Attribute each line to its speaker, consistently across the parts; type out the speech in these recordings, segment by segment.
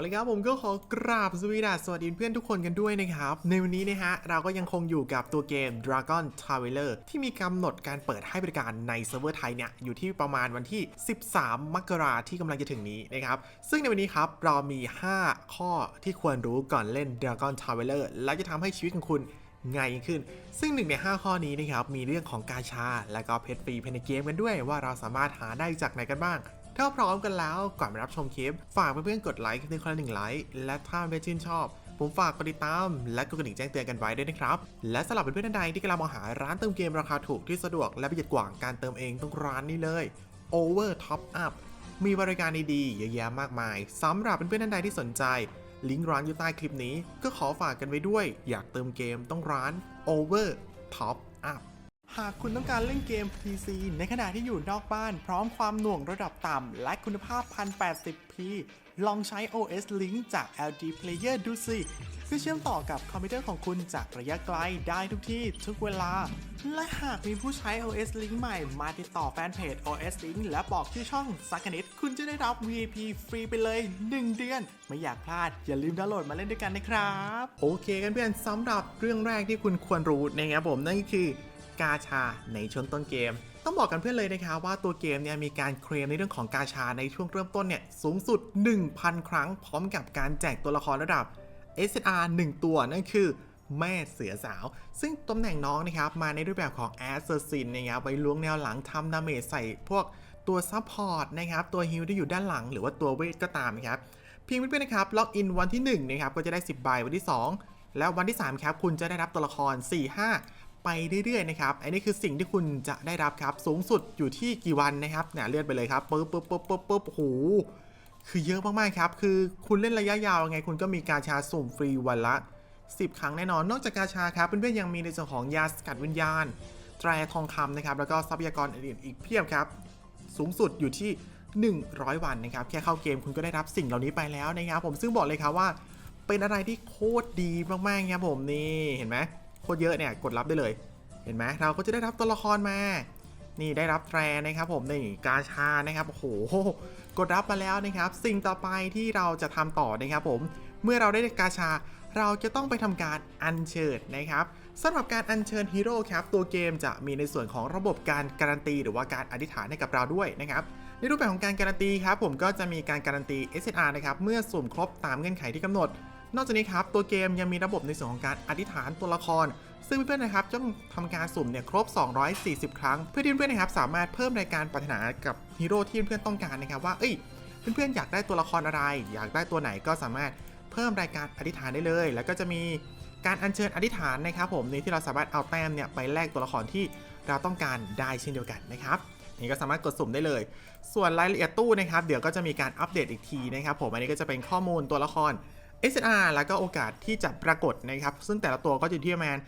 Speaker 1: เลยครับผมก็ขอกราบสวีดัสสวัสดีเพื่อนทุกคนกันด้วยนะครับ ในวันนี้นะฮะ เราก็ยังคงอยู่กับตัวเกม Dragon Traveler ที่มีกำหนดการเปิดให้บริการในเซิร์ฟเวอร์ไทยเนี่ย อยู่ที่ประมาณวันที่ 13 มกราที่กำลังจะถึงนี้นะครับ ซึ่งในวันนี้ครับ เรามี 5 ข้อที่ควรรู้ก่อนเล่น Dragon Traveler และจะทำให้ชีวิตของคุณง่ายยิ่งขึ้น ซึ่งหนึ่งใน 5 ข้อนี้นะครับ มีเรื่องของกาชา และก็เพชรฟรีภายในเกมกันด้วย ว่าเราสามารถหาได้จากไหนกันบ้าง ถ้าพร้อมกันแล้วก่อนไปรับชมคลิป ฝากเพื่อนๆกดไลค์คลิปนี้คนละหนึ่งไลค์และถ้าไม่อนชื่นชอบ ผมฝากกดติดตาม และกดกระดิ่งแจ้งเตือนกันไว้ด้วยนะครับ และสำหรับเพื่อนๆท่านใดที่กำลังมองหาร้านเติมเกมราคาถูกที่สะดวกและประหยัดกว่าการเติมเองต้องร้านนี้เลย Over Top Up มีบริการดีๆเยอะแยะมากมายสำหรับเพื่อนๆท่านใดที่สนใจลิงก์ร้านอยู่ใต้คลิปนี้ ก็ขอฝากกันไว้ด้วย อยากเติมเกมต้องร้าน Over Top Up หากคุณต้องการเล่นเกม PC ในขณะที่อยู่นอกบ้าน พร้อมความหน่วงระดับต่ำ และคุณภาพ 1080p ลองใช้ OS Link จาก LG Player ดูสิคือเชื่อมต่อกับคอมพิวเตอร์ของคุณจากระยะไกลได้ทุกที่ทุกเวลา และหากมีผู้ใช้ OS Link ใหม่มาติดต่อแฟนเพจ OS Link และบอกที่อช่องสักนิด คุณจะได้รับ VIP ฟรีไปเลย 1 เดือน ไม่อยากพลาด อย่าลืมดาวน์โหลดมาเล่นด้วยกันนะครับ โอเคกันเพื่อนสำหรับเรื่องแรกที่คุณควรรู้นะครับผมนั่นก็คือ กาชาในช่วงต้นเกม ต้องบอกกันเพื่อนเลยนะครับว่าตัวเกมเนี่ยมีการเคลมในเรื่องของกาชาในช่วงเริ่มต้นเนี่ยสูงสุด 1,000 ครั้ง พร้อมกับการแจกตัวละครระดับ SR 1 ตัวนั่นคือแม่เสือสาว ซึ่งตำแหน่งน้องนะครับ มาในรูปแบบของ Assassin นนะครับไว้ล้วงแนวหลังทำดาเมจใส่พวกตัวซัพพอร์ตนะครับ ตัวฮิลที่อยู่ด้านหลังหรือว่าตัวเวทก็ตามนะครับเพียงเพื่อนนะครับล็อกอินวันที่1นะครับก็จะได้ 10 ใบวันที่ 2 แล้ววันที่ 3 ครับ คุณจะได้รับตัวละคร 4 5 ไปเรื่อยๆนะครับอันนี้คือสิ่งที่คุณจะได้รับครับ สูงสุดอยู่ที่กี่วันนะครับเนี่ยเลื่อนไปเลยครับปึ๊บปึ๊บปึ๊บปึ๊บปึ๊บโหคือเยอะมากๆครับ คือคุณเล่นระยะยาวยังไง คุณก็มีกาชาสุ่มฟรีวันละ 10 ครั้งแน่นอน นอกจากกาชาครับเพื่อนๆยังมีในส่วนของยาสกัดวิญญาณ แตรทองคำนะครับ แล้วก็ทรัพยากรอื่นๆอีกเพียบครับ สูงสุดอยู่ที่ 100 วันนะครับ แค่เข้าเกมคุณก็ได้รับสิ่งเหล่านี้ไปแล้วนะครับ ผมซึ่งบอกเลยครับว่า เป็นอะไรที่โคตรดีมากๆครับผมนี่เห็นไหม โคตรเยอะเนี่ยกดรับได้เลย เห็นไหมเราก็จะได้รับตัวละครมา นี่ได้รับแตรนะครับผมนี่กาชานะครับโอ้โหกดรับมาแล้วนะครับ สิ่งต่อไปที่เราจะทำต่อนะครับผมเมื่อเราได้กาชาเราจะต้องไปทำการอัญเชิญนะครับสำหรับการอัญเชิญฮีโร่ครับตัวเกมจะมีในส่วนของระบบการการันตี หรือว่าการอธิษฐานให้กับเราด้วยนะครับในรูปแบบของการการันตีครับผมก็จะมีการการันตี SNR นะครับเมื่อสุ่มครบตามเงื่อนไขที่กำหนด นอกจากนี้ครับตัวเกมยังมีระบบในส่วนของการอธิษฐานตัวละคร ซึ่งเพื่อนๆนะครับต้องทำการสุ่มเนี่ยครบ 240 ครั้ง เพื่อที่เพื่อนๆนะครับสามารถเพิ่มรายการปรารถนากับฮีโร่ที่เพื่อนๆต้องการนะครับว่าเอ้ยเพื่อนๆอยากได้ตัวละครอะไร อยากได้ตัวไหนก็สามารถเพิ่มรายการอธิษฐานได้เลย แล้วก็จะมีการอัญเชิญอธิษฐานนะครับผมในที่เราสามารถเอาแต้มเนี่ยไปแลกตัวละครที่เราต้องการได้เช่นเดียวกันนะครับนี่ก็สามารถกดสุ่มได้เลย ส่วนรายละเอียดตู้นะครับ เดี๋ยวก็จะมีการอัปเดตอีกทีนะครับ ผมอันนี้ก็จะเป็นข้อมูลตัวละคร SNR แล้วก็โอกาสที่จะปรากฏนะครับ ซึ่งแต่ละตัวก็จะอยู่ที่ประมาณ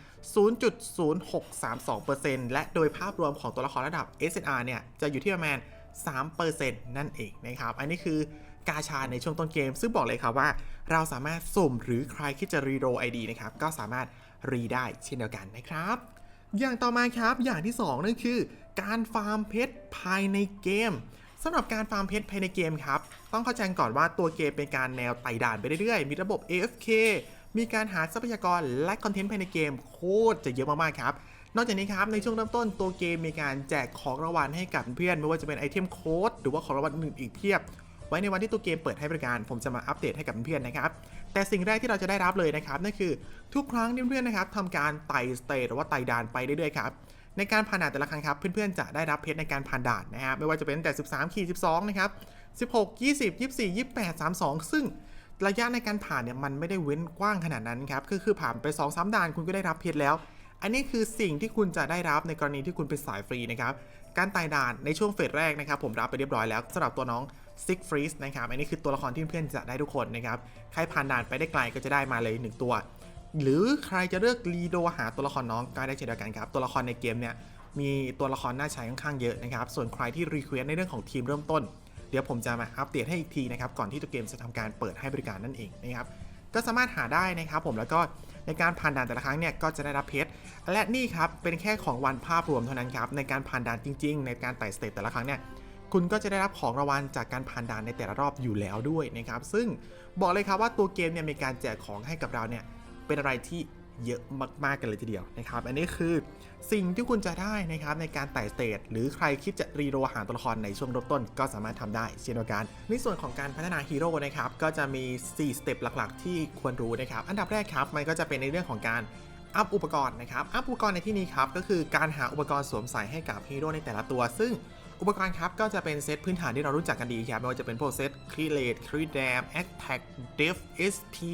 Speaker 1: 0.0632%และโดยภาพรวมของตัวละครระดับ SNR เนี่ย จะอยู่ที่ประมาณ 3%นั่นเองนะครับ อันนี้คือกาชาในช่วงต้นเกม ซึ่งบอกเลยครับว่า เราสามารถสุ่มหรือใครที่จะรีโรไอดีนะครับ ก็สามารถรีได้เช่นเดียวกันนะครับ อย่างต่อมาครับ อย่างที่ 2 นั่นคือ การฟาร์มเพชรภายในเกมำหรับการฟาร์มเพชรภายในเกมครับ ต้องเข้าใจก่อนว่าตัวเกมเป็นการแนวไต่ด่านไปเรื่อยๆ มีระบบ AFK มีการหาทรัพยากรและคอนเทนต์ภายในเกมโคตรจะเยอะมากๆครับ นอกจากนี้ครับในช่วงเริ่มต้นตัวเกมมีการแจกของรางวัลให้กับเพื่อนไม่ว่าจะเป็นไอเทมโค้ดหรือว่าของรางวัลอื่นอีกเพียบ ไว้ในวันที่ตัวเกมเปิดให้บริการผมจะมาอัปเดตให้กับเพื่อนนะครับ แต่สิ่งแรกที่เราจะได้รับเลยนะครับนั่นคือทุกครั้งที่เพื่อนนะครับทำการไต่สเตทหรือว่าไต่ด่านไปเรื่อยๆครับ ในการผ่านด่านแต่ละครั้งครับ เพื่อนๆจะได้รับเพชรในการผ่านด่านนะครับไม่ว่าจะเป็นแต่ 13ขีด12 นะครับ 16 20 24 28 32 ซึ่งระยะในการผ่านเนี่ยมันไม่ได้เว้นกว้างขนาดนั้นครับคือคือผ่านไป 2-3 ด่านคุณก็ได้รับเพชรแล้ว อันนี้คือสิ่งที่คุณจะได้รับในกรณีที่คุณเป็นสายฟรีนะครับการไต่ด่านในช่วงเฟสแรกนะครับผมรับไปเรียบร้อยแล้วสำหรับตัวน้องซิกฟรีสนะครับอันนี้คือตัวละครที่เพื่อนจะได้ทุกคนนะครับใครผ่านด่านไปได้ไกลก็จะได้มาเลย 1 ตัว หรือใครจะเลือกรีโดหาตัวละครน้องก็ได้เช่นเดียวกันครับ ตัวละครในเกมเนี่ยมีตัวละครน่าใช้ค่อนข้างเยอะนะครับ ส่วนใครที่รีเควสในเรื่องของทีมเริ่มต้น เดี๋ยวผมจะมาอัปเดตให้อีกทีนะครับ ก่อนที่ตัวเกมจะทำการเปิดให้บริการนั่นเองนะครับ ก็สามารถหาได้นะครับผม แล้วก็ในการผ่านด่านแต่ละครั้งเนี่ยก็จะได้รับเพชร และนี่ครับเป็นแค่ของวันภาพรวมเท่านั้นครับ ในการผ่านด่านจริง ๆ ในการไต่สเตจแต่ละครั้งเนี่ยคุณก็จะได้รับของรางวัลจากการผ่านด่านในแต่ละรอบอยู่แล้วด้วยนะครับ ซึ่งบอกเลยครับว่าตัวเกมเนี่ยมีการแจกของให้กับเราเนี่ย เป็นอะไรที่เยอะมาก ๆ กันเลยทีเดียวนะครับ อันนี้คือสิ่งที่คุณจะได้นะครับในการไต่สเตจหรือใครคิดจะรีโรหาตัวละครในช่วงรบต้นก็สามารถทำได้เช่นเดียวกัน ในส่วนของการพัฒนาฮีโร่นะครับก็จะมี 4 สเต็ปหลักๆ ที่ควรรู้นะครับ อันดับแรกครับมันก็จะเป็นในเรื่องของการอัพอุปกรณ์นะครับ อัพอุปกรณ์ในที่นี้ครับก็คือการหาอุปกรณ์สวมใส่ให้กับฮีโร่ในแต่ละตัว ซึ่งอุปกรณ์ครับก็จะเป็นเซตพื้นฐานที่เรารู้จักกันดีครับไม่ว่าจะเป็นพวกเซตครีเลตครีแดมแอคแท็กเดฟเอสที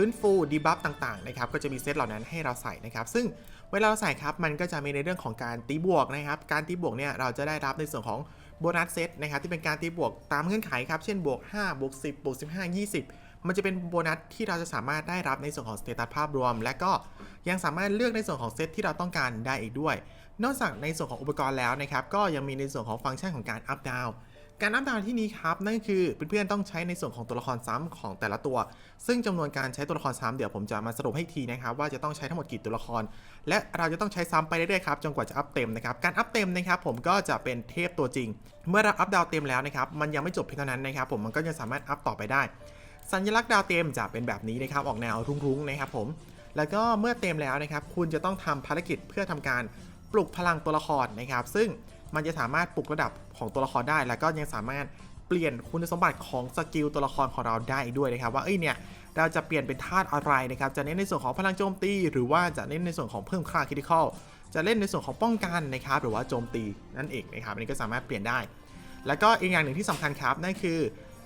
Speaker 1: ฟื้นฟูดีบัฟต่างๆนะครับก็จะมีเซตเหล่านั้นให้เราใส่นะครับ ซึ่งเวลาเราใส่ครับมันก็จะมีในเรื่องของการตีบวกนะครับการตีบวกเนี่ยเราจะได้รับในส่วนของโบนัสเซตนะครับที่เป็นการตีบวกตามเงื่อนไขครับเช่นบวก5บวก10บวก15 20 มันจะเป็นโบนัสที่เราจะสามารถได้รับในส่วนของสเตตัสภาพรวม และก็ยังสามารถเลือกในส่วนของเซตที่เราต้องการได้อีกด้วย นอกจากในส่วนของอุปกรณ์แล้วนะครับก็ยังมีในส่วนของฟังก์ชันของการอัพดาว การอัพดาวที่นี้ครับ นั่นคือเพื่อนๆต้องใช้ในส่วนของตัวละครซ้ำของแต่ละตัว ซึ่งจำนวนการใช้ตัวละครซ้ำเดี๋ยวผมจะมาสรุปให้ทีนะครับว่าจะต้องใช้ทั้งหมดกี่ตัวละคร และเราจะต้องใช้ซ้ำไปเรื่อยๆครับจนกว่าจะอัพเต็มนะครับการอัพเต็มนะครับผมก็จะเป็นเทพตัวจริง เมื่อเราอัพดาวเต็มแล้วนะครับมันยังไม่จบเพียงเท่านั้นนะครับผมมันก็ยังสามารถอัพต่อไปได้ สัญลักษณ์ดาวเต็มจะเป็นแบบนี้นะครับออกแนวรุ้งๆนะครับผมแล้วก็เมื่อเต็มแล้วนะครับคุณจะต้องทำภารกิจเพื่อทำการปลุกพลังตัวละครนะครับซึ่ง มันจะสามารถปลุกระดับของตัวละครได้ แล้วก็ยังสามารถเปลี่ยนคุณสมบัติของสกิลตัวละครของเราได้อีกด้วยนะครับว่าเอ้ยเนี่ยเราจะเปลี่ยนเป็นธาตุอะไรนะครับจะเน้นในส่วนของพลังโจมตี หรือว่าจะเน้นในส่วนของเพิ่มค่าคริติคอลจะเล่นในส่วนของป้องกันนะครับหรือว่าโจมตีนั่นเองนะครับอันนี้ก็สามารถเปลี่ยนได้ แล้วก็อีกอย่างหนึ่งที่สำคัญครับนั่นคือ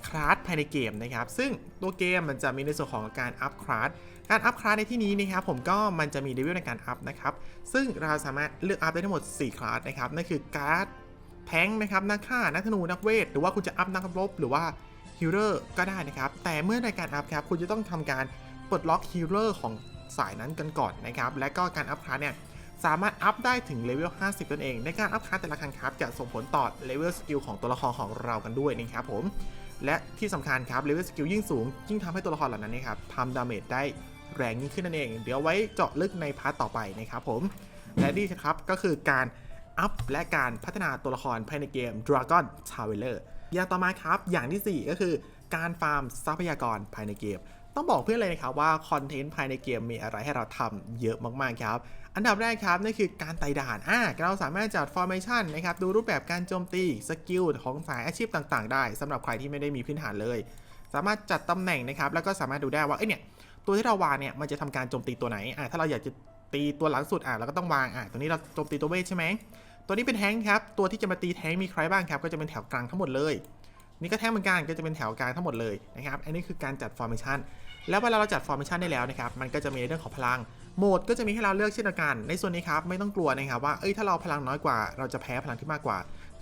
Speaker 1: คลาสภายในเกมนะครับซึ่งตัวเกมมันจะมีในส่วนของการอัพคลาส การอัพคลาสในที่นี้นะครับผมก็มันจะมีเลเวลในการอัพนะครับซึ่งเราสามารถเลือกอัพได้ทั้งหมด 4 คลาสนะครับนั่นคือการ์ดแทงนะครับนักฆ่านักธนูนักเวท หรือว่าคุณจะอัพนักรบหรือว่าฮิลเลอร์ก็ได้นะครับ แต่เมื่อในการอัพครับคุณจะต้องทำการปลดล็อกฮิลเลอร์ของสายนั้นกันก่อนนะครับ และก็การอัพคลาสเนี่ยสามารถอัพได้ถึงเลเวล 50นั่นเอง ในการอัพคลาสแต่ละครั้งครับจะส่งผลต่อเลเวลสกิลของตัวละครของเรากันด้วยนะครับผม และที่สำคัญครับเลเวลสกิลยิ่งสูงยิ่งทำให้ตัวละครเหล่านั้นนะครับทำดาเมจได้ แรงยิ่งขึ้นนั่นเอง เดี๋ยวไว้เจาะลึกในพาร์ทต่อไปนะครับผม และนี่ครับก็คือการอัพและการพัฒนาตัวละครภายในเกม Dragon Traveler อย่างต่อมาครับ อย่างที่ 4 ก็คือการฟาร์มทรัพยากรภายในเกม ต้องบอกเพื่อนเลยนะครับว่าคอนเทนต์ภายในเกมมีอะไรให้เราทำเยอะมาก ๆ ครับ อันดับแรกครับนั่นคือการไต่ด่านอ่าเราสามารถจัดฟอร์เมชันนะครับ ดูรูปแบบการโจมตี สกิลของสายอาชีพต่าง ๆ ได้สำหรับใครที่ไม่ได้มีพื้นฐานเลย สามารถจัดตำแหน่งนะครับ แล้วก็สามารถดูได้ว่า เอ้ยเนี่ย ตัวที่เราวางเนี่ยมันจะทำการโจมตีตัวไหนอ่าถ้าเราอยากจะตีตัวหลังสุดอ่าเราก็ต้องวางอ่าตัวนี้เราโจมตีตัวเวทใช่ไหมตัวนี้เป็นแท้งครับ ตัวที่จะมาตีแท้งมีใครบ้างครับ ก็จะเป็นแถวกลางทั้งหมดเลย นี่ก็แท้งเหมือนกัน ก็จะเป็นแถวกลางทั้งหมดเลยนะครับ อันนี้คือการจัดฟอร์เมชันแล้วเวลาเราจัดฟอร์เมชันได้แล้วนะครับ มันก็จะมีเรื่องของพลัง โหมดก็จะมีให้เราเลือกเช่นกัน ในส่วนนี้ครับ ไม่ต้องกลัวนะครับว่า เอ้ย ถ้าเราพลังน้อยกว่า เราจะแพ้พลังที่มากกว่า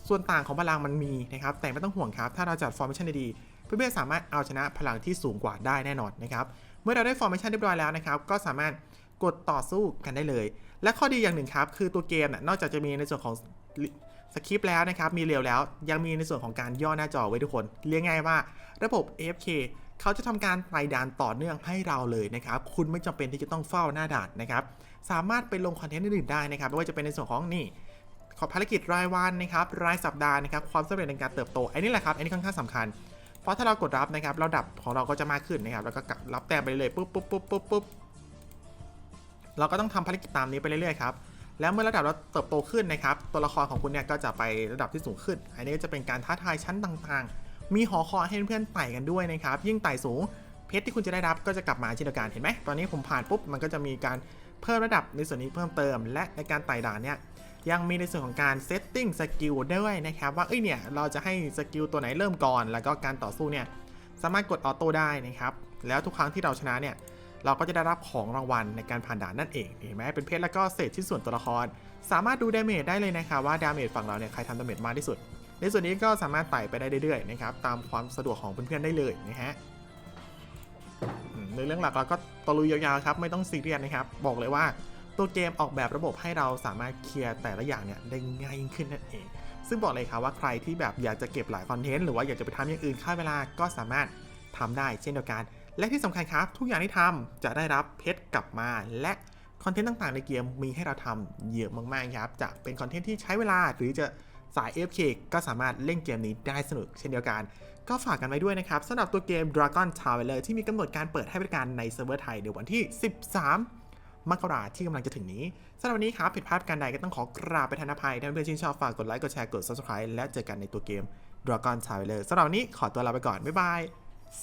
Speaker 1: ส่วนต่างของพลังมันมีนะครับ แต่ไม่ต้องห่วงครับ ถ้าเราจัดฟอร์เมชันดีๆเพื่อนๆสามารถเอาชนะพลังที่สูงกว่าได้แน่นอนนะครับ เมื่อเราได้ฟอร์เมชันเรียบร้อยแล้วนะครับ ก็สามารถกดต่อสู้กันได้เลย และข้อดีอย่างหนึ่งครับ คือตัวเกมน่ะนอกจากจะมีในส่วนของสคริปต์แล้วนะครับ มีเร็วแล้ว ยังมีในส่วนของการย่อหน้าจอไว้ทุกคน เรียกง่ายว่า ระบบ AFK เขาจะทำการไต่ด่านต่อเนื่องให้เราเลยนะครับ คุณไม่จำเป็นที่จะต้องเฝ้าหน้าด่านนะครับ สามารถไปลงคอนเทนต์อื่นๆได้นะครับ ไม่ว่าจะเป็นในส่วนของนี่ ขอภารกิจรายวันนะครับ รายสัปดาห์นะครับ ความสำเร็จในการเติบโต อันนี้แหละครับ อันนี้ค่อนข้างสำคัญ เพราะถ้าเรากดรับนะครับเราดับของเราก็จะมากขึ้นนะครับ แล้วก็รับแต้มไปเลยปุ๊บปุ๊บปุ๊บปุ๊บปุ๊บเราก็ต้องทำภารกิจตามนี้ไปเรื่อยๆครับแล้วเมื่อระดับเราเติบโตขึ้นนะครับ ตัวละครของคุณเนี่ยก็จะไประดับที่สูงขึ้น อันนี้จะเป็นการท้าทายชั้นต่างๆ มีหอคอยให้เพื่อนๆไต่กันด้วยนะครับ ยิ่งไต่สูง เพชรที่คุณจะได้รับก็จะกลับมาเช่นเดียวกันเห็นไหมตอนนี้ผมผ่านปุ๊บมันก็จะมีการเพิ่มระดับในส่วนนี้เพิ่มเติม และในการไต่ด่านเนี่ย ยังมีในส่วนของการเซตติ้งสกิลด้วยนะครับว่าเอ้ยเนี่ยเราจะให้สกิลตัวไหนเริ่มก่อน แล้วก็การต่อสู้เนี่ยสามารถกดออโต้ได้นะครับแล้วทุกครั้งที่เราชนะเนี่ยเราก็จะได้รับของรางวัลในการผ่านด่านนั่นเองเห็นไหมเป็นเพชรแล้วก็เศษชิ้นส่วนตัวละคร สามารถดูดาเมจได้เลยนะครับว่าดาเมจฝั่งเราเนี่ยใครทำดาเมจมากที่สุด ในส่วนนี้ก็สามารถไต่ไปได้เรื่อยๆนะครับตามความสะดวกของเพื่อนๆได้เลยนะฮะอืมในเรื่องหลักเราก็ตะลุยยาวๆครับไม่ต้องซีเรียสนะครับ บอกเลยว่า ตัวเกมออกแบบระบบให้เราสามารถเคลียร์แต่ละอย่างเนี่ยได้ง่ายยิ่งขึ้นนั่นเอง ซึ่งบอกเลยครับว่าใครที่แบบอยากจะเก็บหลายคอนเทนต์หรือว่าอยากจะไปทำอย่างอื่นค่าเวลาก็สามารถทำได้เช่นเดียวกัน และที่สำคัญครับ ทุกอย่างที่ทำจะได้รับเพชรกลับมา และคอนเทนต์ต่างๆในเกมมีให้เราทำเยอะมากๆครับจะเป็นคอนเทนต์ที่ใช้เวลาหรือจะสาย FK ก็สามารถเล่นเกมนี้ได้สนุกเช่นเดียวกัน ก็ฝากกันไว้ด้วยนะครับสำหรับตัวเกม Dragon Traveler ที่มีกำหนดการเปิดให้บริการในเซิร์ฟเวอร์ไทยในวันที่ 13 มกราที่กำลังจะถึงนี้สำหรับวันนี้ครับผิดพลาดการใดก็ต้องขอกราบไปทันอภัยถ้าเพื่อนชื่นชอบฝากกดไลค์กดแชร์กด subscribe และเจอกันในตัวเกม Dragon Traveler สำหรับวันนี้ขอตัวลาไปก่อนบ๊ายบาย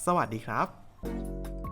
Speaker 1: สวัสดีครับ